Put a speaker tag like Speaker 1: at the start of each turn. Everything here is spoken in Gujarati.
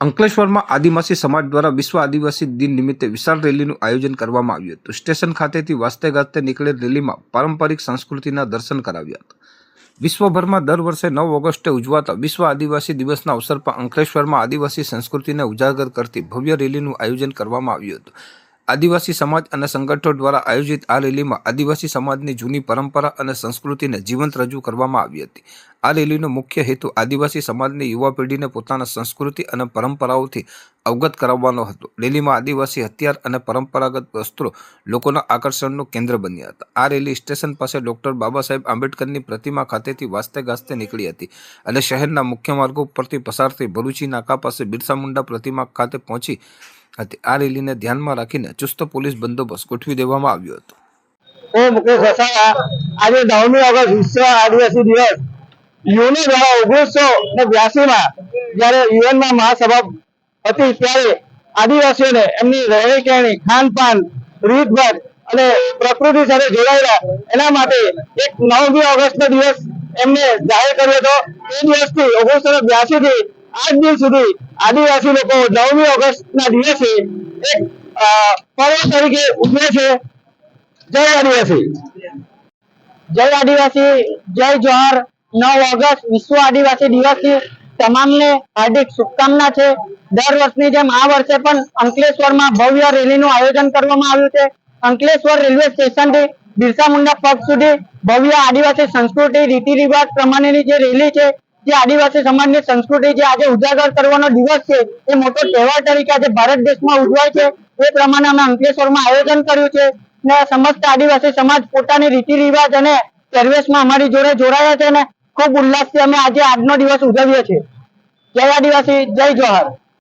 Speaker 1: અંકલેશ્વરમાં આદિવાસી સમાજ દ્વારા વિશ્વ આદિવાસી દિન નિમિત્તે વિશાળ રેલીનું આયોજન કરવામાં આવ્યું હતું. સ્ટેશન ખાતેથી વાસ્તે ગાજતે નીકળેલ રેલીમાં પારંપરિક સંસ્કૃતિના દર્શન કરાવ્યા હતા. વિશ્વભરમાં દર વર્ષે નવ ઓગસ્ટે ઉજવાતા વિશ્વ આદિવાસી દિવસના અવસર પર અંકલેશ્વરમાં આદિવાસી સંસ્કૃતિને ઉજાગર કરતી ભવ્ય રેલીનું આયોજન કરવામાં આવ્યું હતું. આદિવાસી સમાજ અને સંગઠનો દ્વારા આયોજિત આ રેલીમાં આદિવાસી સમાજની જૂની પરંપરા અને સંસ્કૃતિને જીવંત રજૂ કરવામાં આવી હતી. આ રેલીનો મુખ્ય હેતુ આદિવાસી સમાજની યુવા પેઢીને પોતાના સંસ્કૃતિ અને પરંપરાઓથી અવગત કરાવવાનો હતો. રેલીમાં આદિવાસી હથિયાર અને પરંપરાગત વસ્ત્રો લોકોના આકર્ષણનું કેન્દ્ર બન્યા હતા. આ રેલી સ્ટેશન પાસે ડૉક્ટર બાબા સાહેબ આંબેડકરની પ્રતિમા ખાતેથી વાસ્તે ગાજતે નીકળી હતી અને શહેરના મુખ્ય માર્ગો પરથી પસાર થઈ ભરૂચી નાકા પાસે બિરસા મુંડા પ્રતિમા ખાતે પહોંચી આ રેલીને ધ્યાનમાં રાખીને ચુસ્ત પોલીસ બંદોબસ્ત ગોઠવી દેવામાં આવ્યો હતો.
Speaker 2: હું મુકેશ વસાવા, આજે નવમી ઓગસ્ટ વિશ્વ આદિવાસી દિવસ. યુની દ્વારા ઓગણીસો ને બ્યાસી માં જયારે યુએનમાં મહાસભા હતી ત્યારે આદિવાસીઓને એમની રહેણી કહેણી, ખાનપાન, રીતભાત અને પ્રકૃતિ સાથે જોડાયેલા એના માટે એક નવમી ઓગસ્ટ નો દિવસ એમને જાહેર કર્યો હતો. એ દિવસથી ઓગણીસો ને બ્યાસી થી આજ દિન સુધી આદિવાસી લોકો નવમી ઓગસ્ટ ના દિવસે એક પર્વ તરીકે ઉજવે છે. જય આદિવાસી. જય આદિવાસી, જય જોહર. નવ ઓગસ્ટ વિશ્વ આદિવાસી દિવસની તમામને હાર્દિક શુભકામના છે. દર વર્ષની જેમ આ વર્ષે પણ અંકલેશ્વરમાં ભવ્ય રેલીનું આયોજન કરવામાં આવ્યું છે. અંકલેશ્વર રેલવે સ્ટેશનથી બિરસા મુંડા પગ સુધી ભવ્ય આદિવાસી સંસ્કૃતિ રીતિ રિવાજ પ્રમાણેની જે રેલી છે જે આદિવાસી સમાજની સંસ્કૃતિ જે આજે ઉજાગર કરવાનો દિવસ છે, એ મોટો તહેવાર તરીકે આજે ભારત દેશમાં ઉજવાય છે. એ પ્રમાણે અમે અંકલેશ્વરમાં આયોજન કર્યું છે ને સમસ્ત આદિવાસી સમાજ પોતાની રીતિ રિવાજ અને પહેરવેશમાં અમારી જોડે જોડાયા છે ને ખૂબ ઉલ્લાસથી અમે આજે આજનો દિવસ ઉજવીએ છીએ. જય આદિવાસી, જય જોહર.